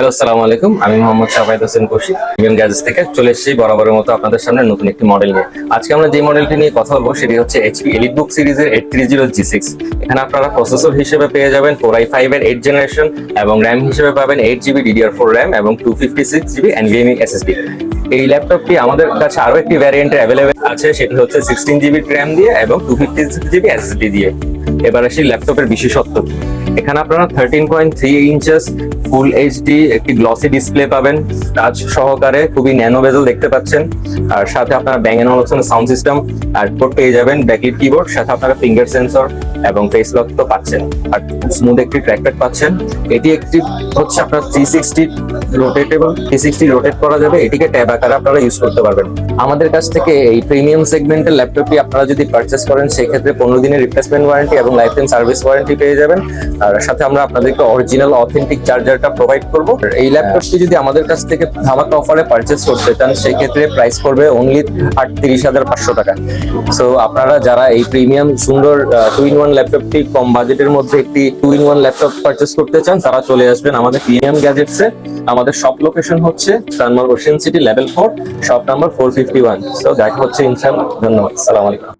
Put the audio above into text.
Hello, আসসালামু আলাইকুম। আমি মোহাম্মদ শাফায়দ হোসেন কৌশিক প্রিমিয়াম গ্যাজেটস থেকে। চলে এসেছি বরাবরের মতো আপনাদের সামনে নতুন একটি মডেল নিয়ে। আজকে আমরা যে মডেলটি নিয়ে কথা বলব, সেটি হচ্ছে এইচপি এলিট বুক সিরিজের eight three zero G six এখানে আপনারা প্রসেসর হিসেবে পেয়ে যাবেন ফোর আই ফাইভ এর এইট জেনারেশন এবং র্যাম হিসেবে পাবেন eight GB DDR four RAM এবং two fifty six GB NVMe SSD এই ল্যাপটপটি আমাদের কাছে আরও একটি ভ্যারিয়েন্টে অ্যাভেলেবেল আছে, সেটি হচ্ছে সিক্সটিন জিবি র্যাম দিয়ে এবং two fifty six GB SSD দিয়ে। এবার আসি ল্যাপটপের বিশেষত্ব? এখানে আপনারা thirteen point three inches full HD একটি গ্লসি ডিসপ্লে পাবেন। টাচ সহকারে খুবই ন্যানো বেজেল দেখতে পাচ্ছেন। আর সাথে আপনারা Bang and Olufsen sound system আর পেয়ে যাবেন ব্যাকলিট কিবোর্ড সাথে আপনারা ফিঙ্গার সেন্সর এবং ফেস লক তো পাচ্ছেন। আর স্মুথ একটি ট্র্যাকপ্যাড পাচ্ছেন। এটি একটি হচ্ছে আপনার three sixty rotatable three sixty rotate করা যাবে। এটিকে ট্যাব আকারে আপনারা ইউজ করতে পারবেন। আমাদের কাছ থেকে এই প্রিমিয়াম সেগমেন্টের ল্যাপটপটি আপনারা যদি পারচেস করেন, সেক্ষেত্রে পনেরো দিনের রিপ্লেসমেন্ট ওয়ারেন্টি এবং লাইফ টাইম সার্ভিস ওয়ারেন্টি পেয়ে যাবেন। আর সাথে আমরা আপনাদেরকে অরিজিনাল অথেন্টিক চার্জারটা প্রোভাইড করব। এই ল্যাপটপটি যদি আমাদের কাছ থেকে ধামাকা অফারে পারচেস করতে চান সেই ক্ষেত্রে প্রাইস পড়বে অনলি আটত্রিশ হাজার পাঁচশো টাকা। সো আপনারা যারা এই প্রিমিয়াম সুন্দর টু ইন ওয়ান ল্যাপটপটি কম বাজেটের মধ্যে একটি two in one laptop purchase করতে চান, তারা চলে আসবেন আমাদের প্রিমিয়াম গ্যাজেটসে আমাদের শপ লোকেশন হচ্ছে Sanmar Ocean City level four shop number four fifty one so দেখা হচ্ছে ইনশাল্লাহ ধন্যবাদ। সালাম আলাইকুম।